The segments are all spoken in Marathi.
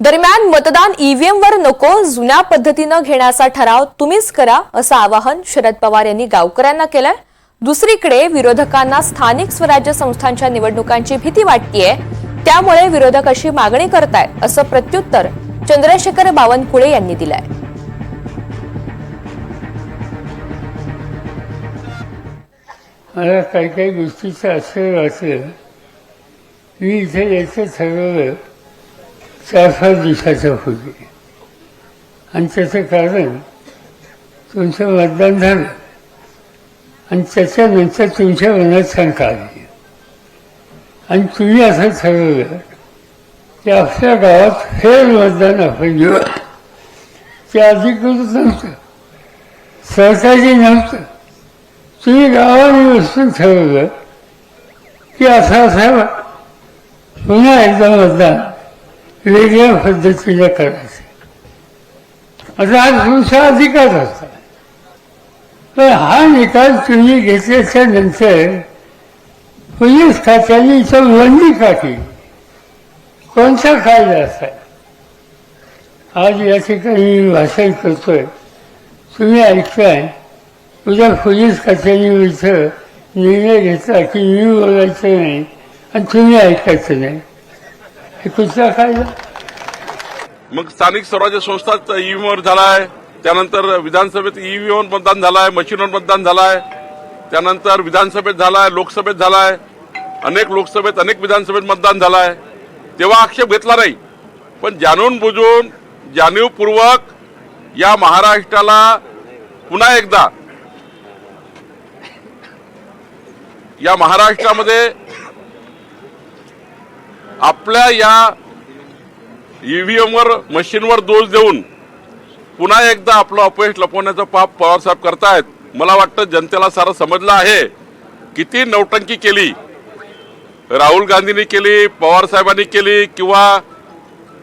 दरम्यान मतदान ईव्हीएम वर नको जुन्या पद्धतीनं घेण्याचा ठराव तुम्हीच करा असं आवाहन शरद पवार यांनी गावकऱ्यांना केलंय. दुसरीकडे विरोधकांना स्थानिक स्वराज्य संस्थांच्या निवडणुकांची भीती वाटतीये त्यामुळे विरोधक अशी मागणी करतायत असं प्रत्युत्तर चंद्रशेखर बावनकुळे यांनी दिलंय. मला काही काही गोष्टीचं असं वाटलं. मी इथे यायचं ठरवलं. चार पाच दिवसाचं होते आणि त्याचं कारण तुमचं मतदान झालं. आणि त्याच्यानंतर तुमच्या मनात शंका आली. आणि तुम्ही असं ठरवलं की आपल्या गावात फेर मतदान आपण घेऊ. ते अधिकृत नव्हतं. सहकारी नव्हतं. तुम्ही गावाने बसून ठरवलं की असं असावं. पुन्हा एकदा मतदान. वेगळ्या पद्धतीने करायचं. आता हा तुमचा अधिकार होता पण हा निकाल तुम्ही घेतल्याच्या नंतर पोलीस खात्याने इथं बंदी का केली कोणता कायदा असा? आज या ठिकाणी मी भाषण करतोय. तुम्ही ऐकताय. उद्या पोलीस खात्याने इथं निर्णय घेतला की मी बोलायचं नाही आणि तुम्ही ऐकायचं नाही. हे कुठला मग स्थानिक स्वराज्य संस्थात ईव्हीएमवर झालाय. त्यानंतर विधानसभेत ईव्हीएमवर मतदान झालाय मशीनवर मतदान झालाय. त्यानंतर विधानसभेत झालाय लोकसभेत झालाय. अनेक लोकसभेत अनेक विधानसभेत मतदान झालाय. तेव्हा आक्षेप घेतला नाही. पण जाणून बुजून जाणीवपूर्वक या महाराष्ट्राला पुन्हा एकदा या महाराष्ट्रामध्ये आपल्या या ईव्हीएमवर मशीनवर दोष देऊन पुन्हा एकदा आपलं अपयश लपवण्याचं पाप पवारसाहेब करतायत. मला वाटतं जनतेला सारं समजलं आहे. किती नौटंकी केली. राहुल गांधींनी केली पवारसाहेबांनी केली किंवा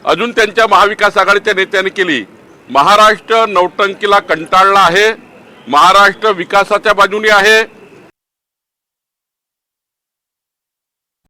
अजून त्यांच्या महाविकास आघाडीच्या नेत्यांनी केली. महाराष्ट्र नौटंकीला कंटाळला आहे. महाराष्ट्र विकासाच्या बाजूने आहे.